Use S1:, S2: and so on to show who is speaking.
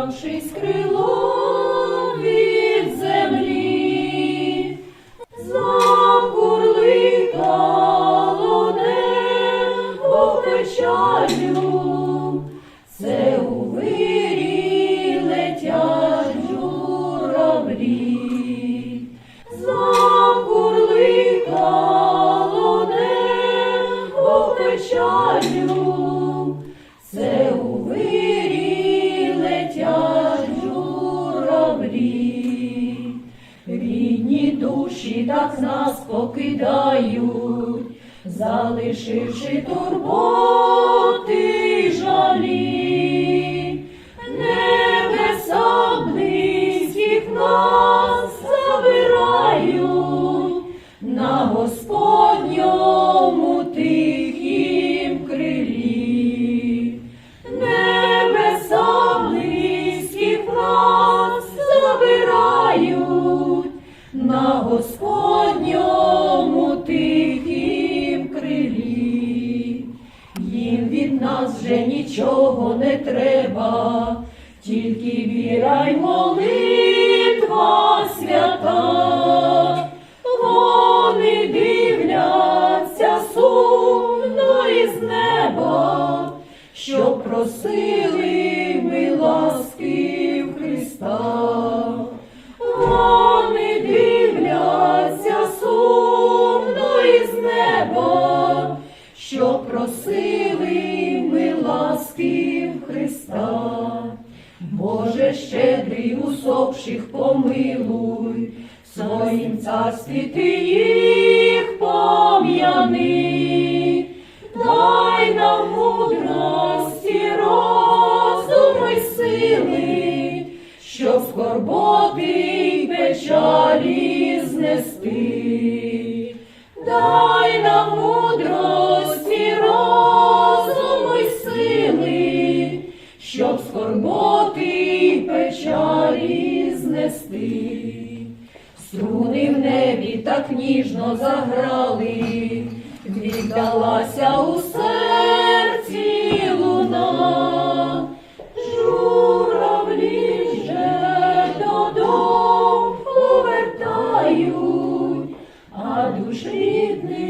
S1: піднявшись крилом від землі, закурликало небо печалю, це у вирі летять журавлі. Закурликало небо печалю, душі так нас покидають, залишивши турботи жалі. Небеса близьких нас забирають на Господньому Господньому тихім крилі. Їм від нас вже нічого не треба, тільки віра й молитва свята. Вони дивляться сумно із неба, щоб просили ми ласки в Христа. Просили ми ласки Христа. Боже щедрий усопших помилуй, в своїм царстві ти їх пом'яни, дай нам мудрості, розуму й сили, щоб скорботи й печалі знести. Дай так ніжно заграли, віддалася у серці луна, журавлі вже додому повертають, а душ рідний.